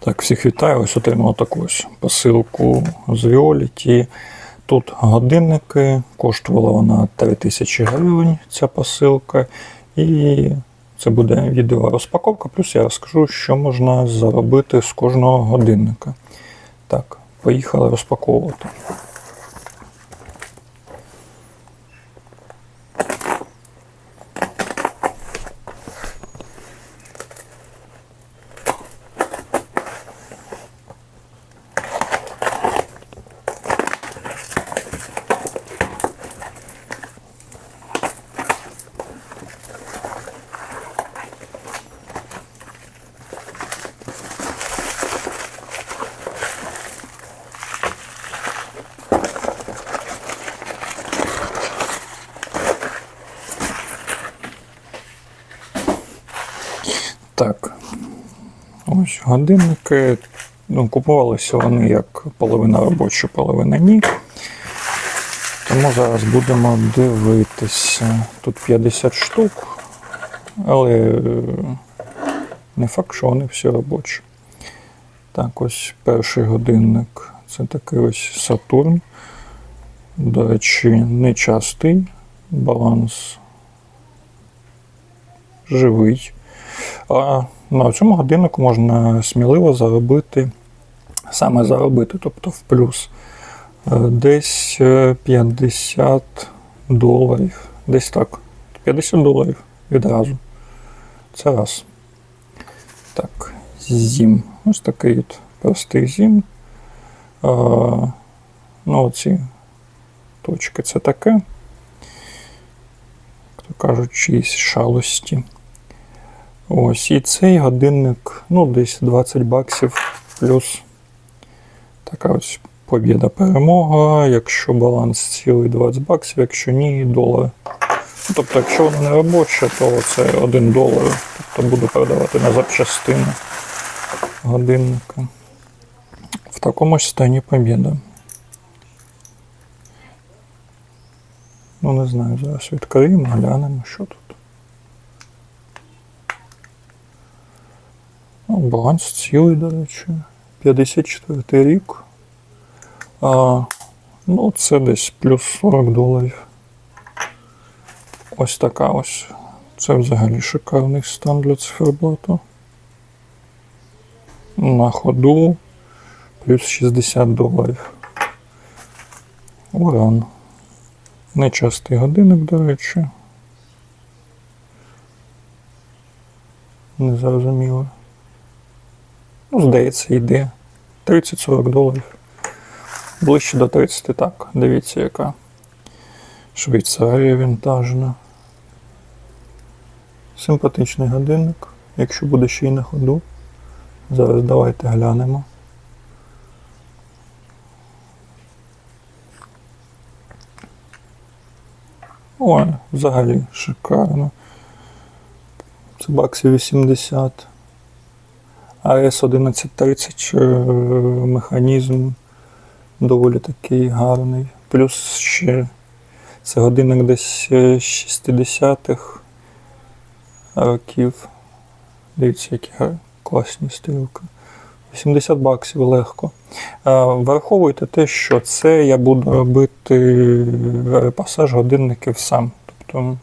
Так, всіх вітаю. Ось отримав таку ось посилку з Violet. Тут годинники, коштувала вона 3000 гривень, ця посилка. І це буде відео розпаковка, плюс я розкажу, що можна заробити з кожного годинника. Так, поїхали розпаковувати. Так. Ось годинники. Ну, купувалися вони як половина робоча, половина ні. Тому зараз будемо дивитися. Тут 50 штук, але е, не факт, що вони всі робочі. Так, ось перший годинник. Це такий ось Сатурн. До речі, не частий. Баланс живий. А на цьому годиннику можна сміливо заробити, саме заробити, тобто в плюс, е, десь е, 50 доларів. Десь так. 50 доларів відразу. Це раз. Так, зім. Ось такий от простий зім. А, ну, оці точки це таке. Як то кажуть, шалості. Ось, і цей годинник, ну, десь 20 баксів плюс така ось побіда перемога. Якщо баланс цілий 20 баксів, якщо ні, долар. Ну, тобто, якщо воно не робоче, то це 1 долар. Тобто буду продавати на запчастини годинника. В такому ж стані побіда. Ну, не знаю, зараз відкриємо, глянемо, що тут. Баланс цілий, до речі. 54 рік. А, ну, це десь плюс 40 доларів. Ось така ось. Це взагалі шикарний стан для циферблату. На ходу плюс 60 доларів. Уран. Нечастий годинник, до речі. Незрозуміло. Ну, здається, йде 30-40 доларів. Ближче до 30 так. Дивіться, яка Швейцарія вінтажна. Симпатичний годинник, якщо буде ще й на ходу. Зараз давайте глянемо. Ой, взагалі шикарно. Це баксів 80. АС 1130 е, механізм доволі такий гарний. Плюс ще це годинник десь е, 60-х років. Дивіться, які класні стрілки. 80 баксів легко. Е, Враховуйте те, що це я буду робити репасаж годинників сам. Тобто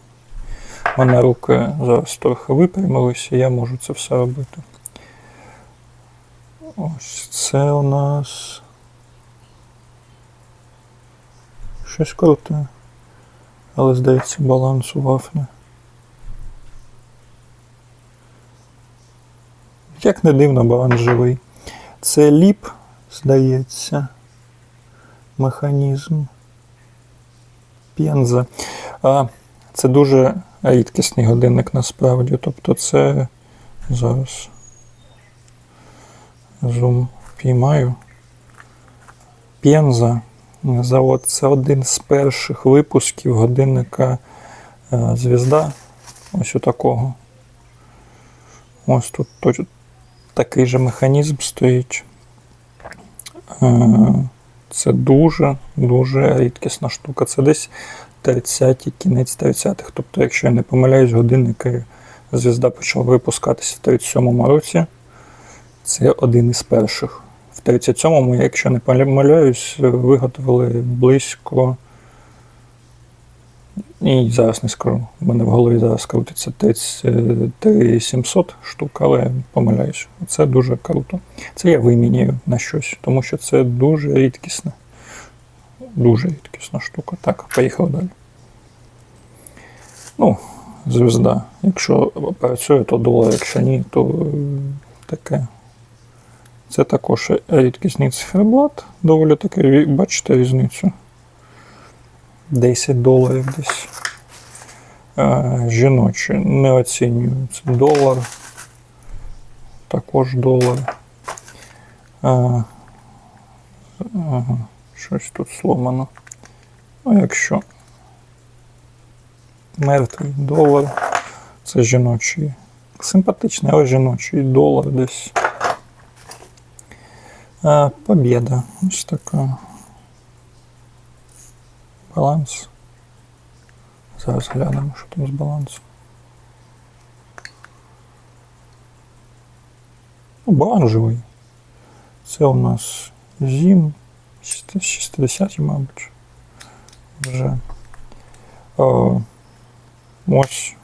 в мене руки зараз трохи випрямилися, і я можу це все робити. Ось це у нас. Щось круте. Але здається, баланс у вафлі. Як не дивно, баланс живий. Це ліп, здається. Механізм. Пенза. А, це дуже рідкісний годинник насправді. Тобто це зараз зум піймаю. Пенза. Завод це один з перших випусків годинника е, Звізда. Ось такого. Ось тут точ- такий же механізм стоїть. Е, Це дуже дуже рідкісна штука. Це десь 30 кінець 30-х. Тобто, якщо я не помиляюсь, годинники звізда почала випускатися в 37-му році. Це один із перших. В 37-му, якщо не помиляюсь, виготовили близько. І зараз не скажу. У мене в голові зараз крутиться 3700 штук, але помиляюсь. Це дуже круто. Це я вимінюю на щось, тому що це дуже рідкісне. Дуже рідкісна штука. Так, поїхали далі. Ну, звізда. Якщо працює, то долар, якщо ні, то е, таке. Це також рідкісний циферблат. Доволі таки, бачите різницю. 10 доларів десь. Е, жіночі не оцінюю. Це долар. Також долар. Е, щось тут сломано. Ну, якщо мертвий долар, це жіночий. Симпатичний, але жіночий долар десь. Е, Побєда. Ось така. Баланс. Зараз глянемо, що там з балансом. Оранжевий. Це у нас зім. 60, мабуть. Вже. Е, ось.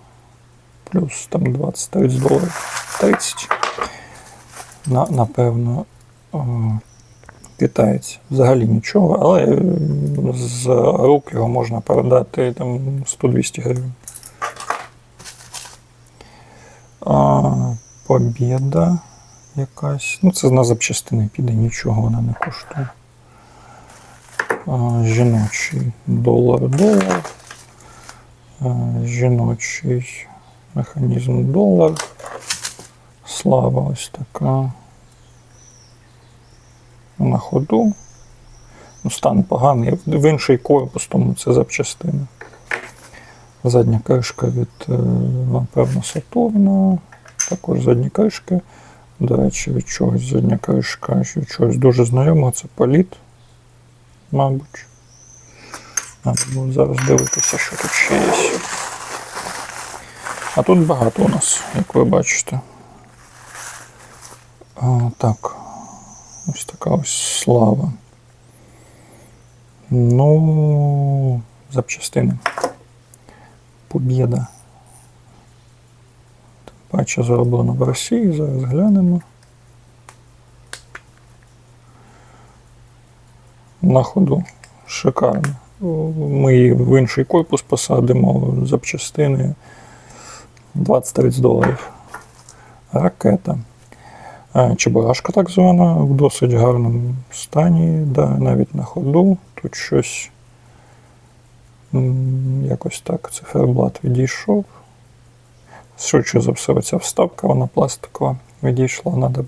Плюс там 20-30 доларів. 30. На, напевно. Е, китаєць. Взагалі нічого, але е, з рук його можна продати там 100-200 гривень. А, Побєда якась. Ну, це на запчастини піде, нічого вона не коштує. А, жіночий долар долар. Жіночий механізм долар. Слава ось така на ходу. Ну, стан поганий. В інший корпус, тому це запчастина. Задня кришка від, е, напевно, Сатурна. Також задні кришки. До речі, від чогось задня кришка, від чогось дуже знайомого, це політ, мабуть. Треба буде зараз дивитися, що тут ще є. А тут багато у нас, як ви бачите. А, так. Ось така ось слава. Ну, запчастини. Побєда. Тим паче зроблено в Росії, зараз глянемо. На ходу. Шикарно. Ми її в інший корпус посадимо запчастини 20-30 доларів. Ракета. Чебурашка так звана в досить гарному стані, да, навіть на ходу. Тут щось якось так циферблат відійшов. Швидше за все, ця вставка, вона пластикова відійшла. Надо...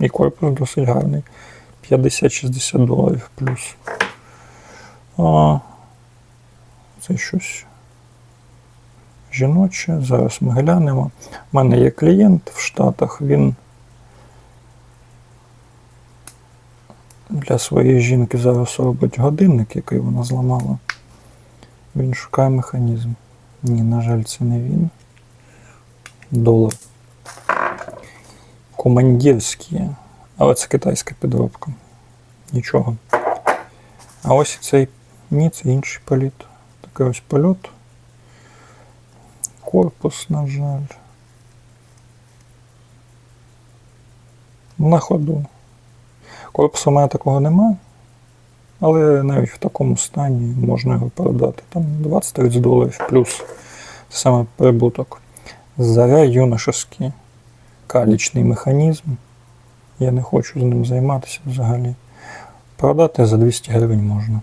І корпус досить гарний. 50-60 доларів плюс. А, це щось жіноче. Зараз ми глянемо. У мене є клієнт в Штатах, він. Для своєї жінки зараз робить годинник, який вона зламала. Він шукає механізм. Ні, на жаль, це не він. Долар. Командирські. Але це китайська підробка. Нічого. А ось цей ні, це інший політ. Такий ось польот. Корпус, на жаль. На ходу. Корпусу у мене такого нема, але навіть в такому стані можна його продати. Там 20-30 доларів плюс саме прибуток. Заря юношеський калічний механізм. Я не хочу з ним займатися взагалі. Продати за 200 гривень можна.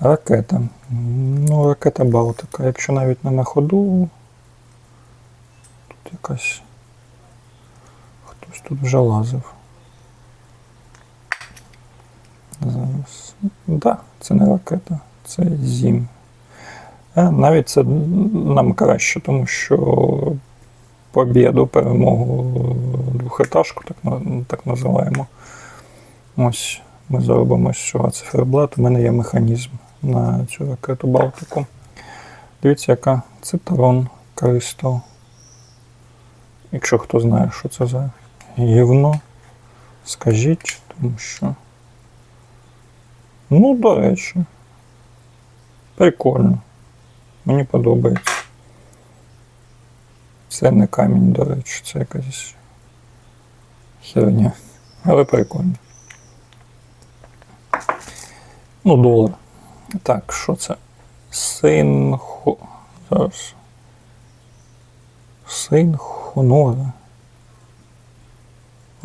Ракета. Ну, ракета Балтика. Якщо навіть не на ходу, тут якась тут вже лазив. Зараз. Да, це не ракета, це зім. Навіть це нам краще, тому що побіду, перемогу двохетажку, так, так називаємо. Ось ми зробимо з цього циферблат. У мене є механізм на цю ракету Балтику. Дивіться, яка Цитрон Кристал. Якщо хто знає, що це за гівно, скажіть, тому що. Ну, до речі. Прикольно. Мені подобається. Це не камінь, до речі, це якась херня. Але прикольно. Ну, долар. Так, що це? Синхо. Зараз. Синхонора.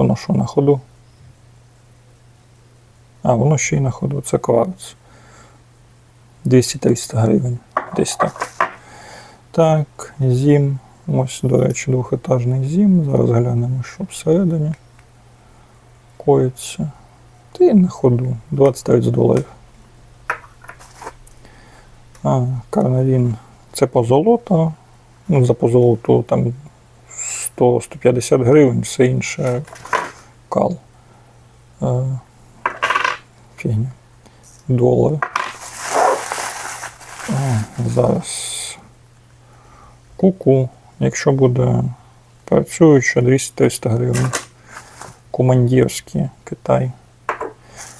Воно на ходу? А, воно ще й на ходу. Це кварц. 200-300 гривень. Десь так. Так, зім. Ось, до речі, двохетажний зім. Зараз глянемо, що всередині коїться. Та й на ходу. 29 доларів. А, карнавін. Це позолота. Ну, за позолоту там 100-150 гривень, все інше кал. Е, фігня. Долар. Зараз. Куку. Якщо буде працююча 200-300 гривень. Командірський Китай.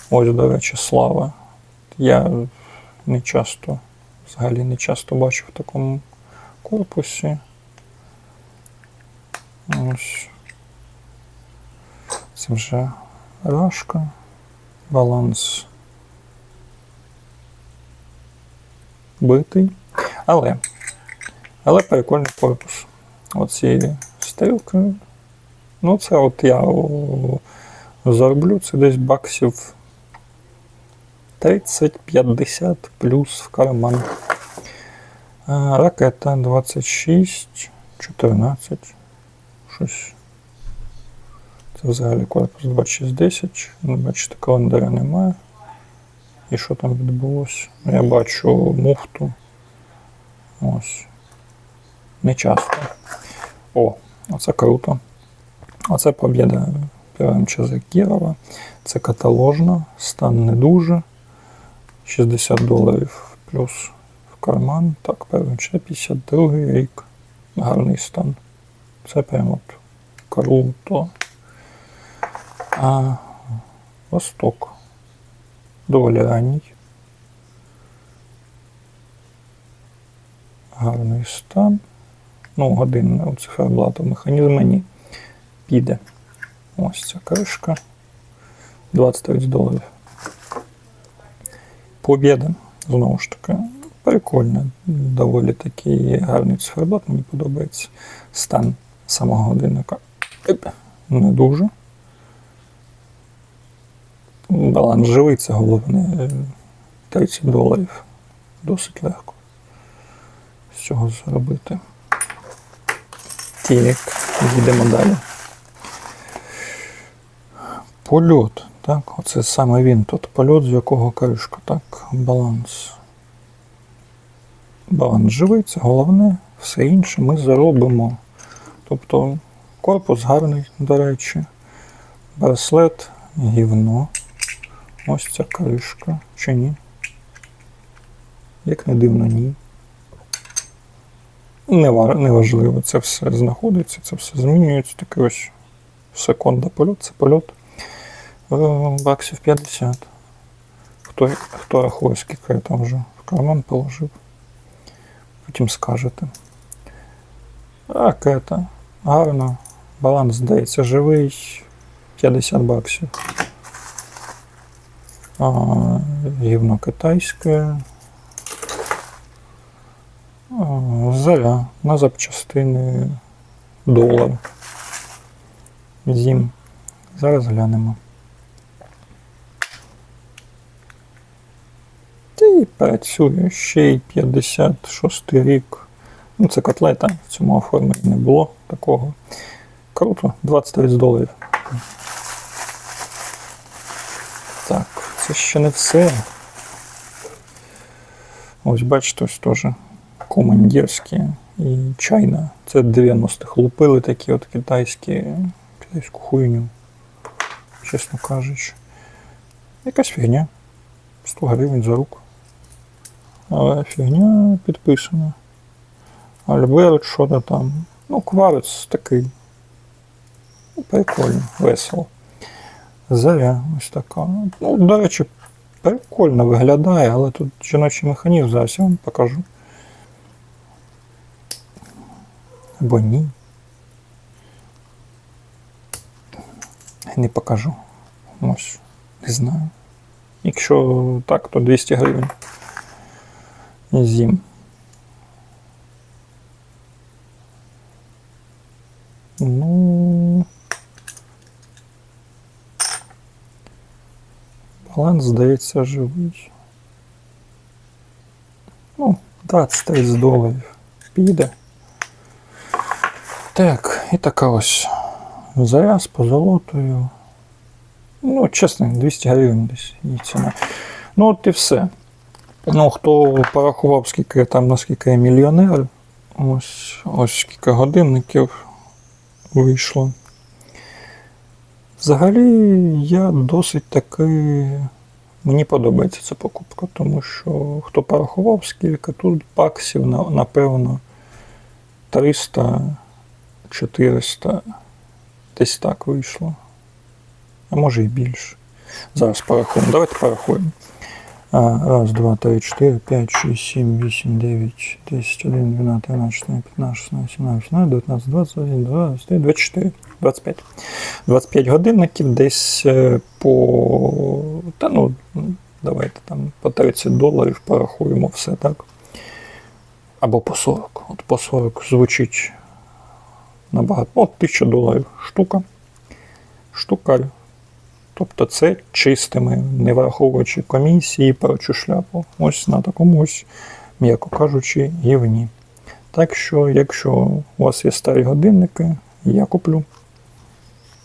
Ось, до речі, слава. Я не часто, взагалі не часто бачу в такому корпусі. Ось. Це вже рашка. Баланс битий. Але, але прикольний корпус. Оці стрілки. Ну, це от я зароблю, це десь баксів 30-50 плюс в карман. Ракета 26, 14. Щось. Це взагалі корпус 2610. Ну, бачите, календаря немає. І що там відбулося? Я бачу муфту. Ось. Не часто. О, оце круто. Оце побіда ПМЧ Кірова. Це каталожна, стан не дуже. 60 доларів плюс в карман. Так, ПМЧ 52 рік. Гарний стан. Це прямо от круто. А Восток. Доволі ранній. Гарний стан. Ну, годинне циферблату механізму ні. Піде. Ось ця кришка. 29 доларів. Побєда. Знову ж таки. Прикольно. Доволі такий гарний циферблат, мені подобається. Стан самого годинника. Не дуже. Баланс живий, це головне. 30 доларів. Досить легко. З цього зробити. Так, їдемо далі. Польот. Так, оце саме він тут. Польот, з якого кришка. Так, баланс. Баланс живий, це головне. Все інше ми заробимо. Тобто корпус гарний, до речі. Браслет, гівно. Ось ця кришка. Чи ні? Як не дивно, ні. Неважливо, це все знаходиться, це все змінюється. Таке ось секунда польот, це польот. Е, Баксів 50. Хто, хто рахує, скільки я там вже в карман положив. Потім скажете. Ракета. Гарно. Баланс здається живий. 50 баксів. Гівно китайське. А, Заря на запчастини долар. Зім. Зараз глянемо. Й працює ще й 56 рік. Ну, це котлета, в цьому оформленні не було такого. Круто, 29 доларів. Так, це ще не все. Ось бачите, ось теж командирські і чайна. Це 90-х. Лупили такі от китайські, китайську хуйню, чесно кажучи. Якась фігня. 100 гривень за руку. Але фігня підписана. Альберт, що то там. Ну, кварц такий Прикольно, весело. Заря ось така. Ну, до речі, прикольно виглядає, але тут жіночий механізм, зараз я вам покажу. Або ні. Не покажу. Ось, не знаю. Якщо так, то 200 гривень. Зім. Ну. Баланс, здається, живий. Ну, 20-30 доларів. Піде. Так, і така ось заря з позолотою. Ну, чесно, 200 гривень десь її ціна. Ну, от і все. Ну, хто порахував, скільки там, наскільки я мільйонер, ось, ось скільки годинників вийшло. Взагалі, я досить таки. Мені подобається ця покупка, тому що хто порахував, скільки тут баксів, напевно, 300, 400, десь так вийшло. А може і більше. Зараз порахуємо. Давайте порахуємо. А, раз, два, три, чотири, п'ять, шість, сім, вісім, дев'ять, десять, один, дванадцять, тринадцять, чотирнадцять, п'ятнадцять, шістнадцять, сімнадцять, вісімнадцять, дев'ятнадцять, двадцять один, двадцять три, двадцять чотири, двадцять п'ять. 25 годинників десь е, по. Та ну, давайте там по 30 доларів порахуємо все, так? Або по 40. От по 40 звучить набагато. От 1000 доларів штука. Штукарь. Тобто це чистими, не враховуючи комісії, прочу шляпу. Ось на такому ось, м'яко кажучи, гівні. Так що, якщо у вас є старі годинники, я куплю.